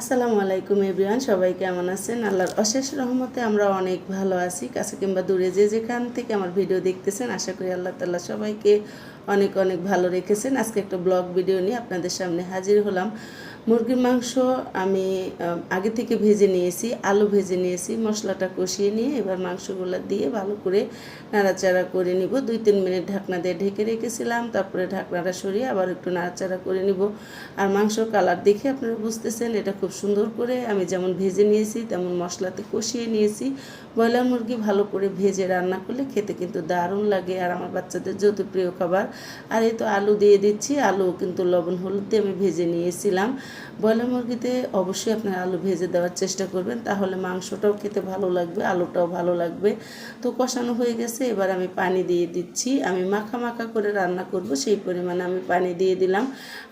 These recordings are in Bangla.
আসসালামু আলাইকুম এভরিওয়ান, সবাই কেমন আছেন? আল্লাহর অশেষ রহমতে আমরা অনেক ভালো আছি। কাছে কিংবা দূরে যে যেখান থেকে আমার ভিডিও দেখতেছেন, আশা করি আল্লাহ তাল্লাহ সবাইকে অনেক অনেক ভালো রেখেছেন। আজকে একটা ব্লগ ভিডিও নিয়ে আপনাদের সামনে হাজির হলাম। মুরগির মাংস আমি আগে থেকে ভেজে নিয়েছি, আলু ভেজে নিয়েছি, মশলাটা কষিয়ে নিয়ে এবার মাংসগুলো দিয়ে ভালো করে নাড়াচাড়া করে নিব। দুই তিন মিনিট ঢাকনা দিয়ে ঢেকে রেখেছিলাম, তারপরে ঢাকনাটা সরিয়ে আবার একটু নাড়াচাড়া করে নিব। আর মাংস কালার দেখে আপনারা বুঝতেছেন, এটা খুব সুন্দর করে আমি যেমন ভেজে নিয়েছি, তেমন মশলাতে কষিয়ে নিয়েছি। ব্রয়লার মুরগি ভালো করে ভেজে রান্না করলে খেতে কিন্তু দারুণ লাগে। আর আমার বাচ্চাদের যত প্রিয় খাবার আর এই তো আলু দিয়ে দিচ্ছি। আলু কিন্তু লবণ, হলুদ দিয়ে আমি ভেজে নিয়েছিলাম। ব্রয়লার মুরগিতে অবশ্যই আপনারা আলু ভেজে দেওয়ার চেষ্টা করবেন, তাহলে মাংসটাও খেতে ভালো লাগবে, আলুটাও ভালো লাগবে। তো কষানো হয়ে গেছে, এবার আমি পানি দিয়ে দিচ্ছি। আমি মাখা মাখা করে রান্না করব, সেই পরিমাণে আমি পানি দিয়ে দিলাম।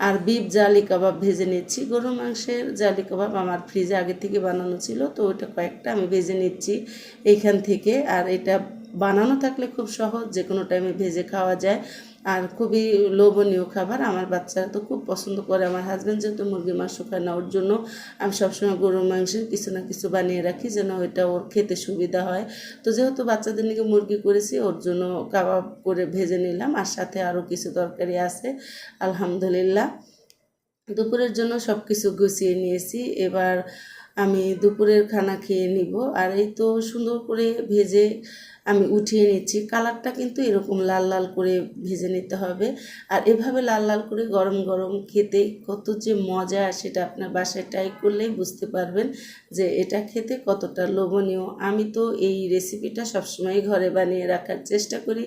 আর বিপ জালি কাবাব ভেজে নিচ্ছি। গরু মাংসের জালি কাবাব আমার ফ্রিজে আগে থেকে বানানো ছিল, তো ওইটা কয়েকটা আমি ভেজে নিচ্ছি এইখান থেকে। আর এটা বানানো থাকলে খুব সহজ যে কোনো টাইমে ভেজে খাওয়া যায়। আর খুবই লোভনীয় খাবার। আমার বাচ্চারা তো খুব পছন্দ করে। আমার হাজব্যান্ড যেহেতু মুরগির মাংস খায় না, ওর জন্য আমি সবসময় গরুর মাংসের কিছু না কিছু বানিয়ে রাখি, যেন ওইটা ওর খেতে সুবিধা হয়। তো যেহেতু বাচ্চাদের নিয়ে মুরগি করেছি, ওর জন্য কাবাব করে ভেজে নিলাম। আর সাথে আরও কিছু তরকারি আছে, আলহামদুলিল্লাহ। দুপুরের জন্য সব কিছু গুছিয়ে নিয়েছি। এবার আমি দুপুরের খানা খেয়ে নিব। আর এই তো সুন্দর করে ভেজে আমি উঠিয়ে নিচ্ছি। কালারটা কিন্তু এরকম লাল লাল করে ভেজে নিতে হবে। আর এভাবে লাল লাল করে গরম গরম খেতে কত যে মজা সেটা আপনার বাসায় ট্রাই করলেই বুঝতে পারবেন যে এটা খেতে কতটা লোভনীয়। আমি তো এই রেসিপিটা সবসময় ঘরে বানিয়ে রাখার চেষ্টা করি।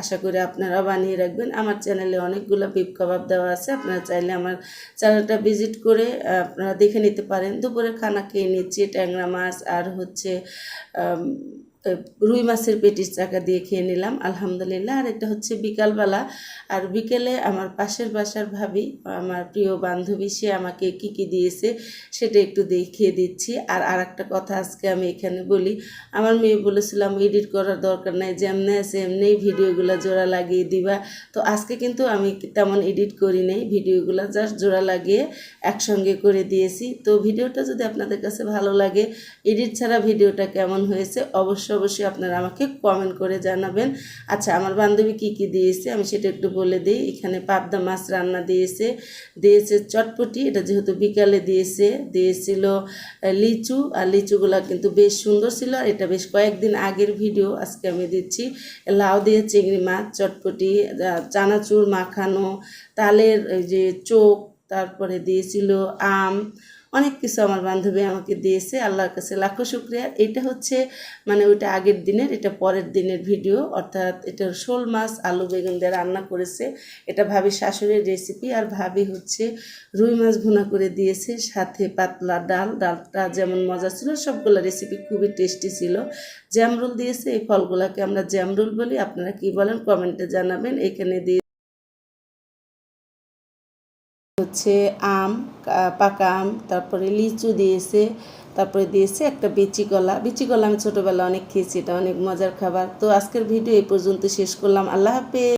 আশা করি আপনারা বানিয়ে রাখবেন। আমার চ্যানেলে অনেকগুলো বিপ কাবাব দেওয়া আছে। আপনারা চাইলে আমার চ্যানেলটা ভিজিট করে আপনারা দেখে নিতে পারেন। দুপুরে খানা খেয়ে নিচ্ছি ট্যাংরা মাছ আর হচ্ছে রুই মাছের পেটির চাকা দিয়ে খেয়ে নিলাম, আলহামদুলিল্লাহ। আর এটা হচ্ছে বিকালবেলা। আর বিকেলে আমার পাশের বাসার ভাবি, আমার প্রিয় বান্ধবী, সে আমাকে কি কি দিয়েছে সেটা একটু দেখিয়ে দিচ্ছি। আর আর একটা কথা আজকে আমি এখানে বলি, আমার মেয়ে বলেছিলাম এডিট করার দরকার নাই, যেমনি আছে এমনি ভিডিওগুলো জোড়া লাগিয়ে দিবা। তো আজকে কিন্তু আমি তেমন এডিট করি নাই, ভিডিওগুলো জাস্ট জোড়া লাগিয়ে একসঙ্গে করে দিয়েছি। তো ভিডিওটা যদি আপনাদের কাছে ভালো লাগে, এডিট ছাড়া ভিডিওটা কেমন হয়েছে অবশ্যই অবশ্যই আপনারা আমাকে কমেন্ট করে জানাবেন। আচ্ছা আমার বান্ধবী কি কি দিয়েছে? আমি সেটা একটু বলে দিই। এখানে পাবদা মাছ রান্না দিয়েছে দিয়েছে চটপটি, এটা যেহেতু বিকালে দিয়েছে, দিয়েছিল লিচু, আর লিচুগুলা কিন্তু বেশ সুন্দর ছিল, আর এটা বেশ কয়েকদিন আগের ভিডিও আজকে আমি দিচ্ছি। লাউ দিয়ে চিংড়ি মাছ, চটপটি চানাচুর মাখানো, তালের যে চোখ, তারপরে দিয়েছিল আম অনেক কিছু আমার বান্ধবী আমাকে দিয়েছে, আল্লাহর কাছে লাখো শুক্রিয়া। এটা হচ্ছে মানে ওইটা আগের দিনের, এটা পরের দিনের ভিডিও। অর্থাৎ এটা শোল মাছ আলু বেগুন দিয়ে রান্না করেছে। এটা ভাবি শাশুড়ির রেসিপি আর ভাবি হচ্ছে রুই মাছ ভুনা করে দিয়েছে, সাথে পাতলা ডাল। ডালটা যেমন মজা ছিল, সবগুলো রেসিপি খুবই টেস্টি ছিল। জ্যামরোল দিয়েছে, এই ফলগুলোকে আমরা জ্যামরোল বলি। আপনারা কি বলেন, কমেন্টে জানাবেন। এখানে দিয়ে হচ্ছে আম পাকা আম, তারপরে লিচু দিয়েছে, তারপরে দিয়েছে একটা বিচি কলা। বিচি কলা আমি ছোটোবেলা অনেক খেয়েছি, এটা অনেক মজার খাবার। তো আজকের ভিডিও এই পর্যন্ত শেষ করলাম। আল্লাহ হাফেজ।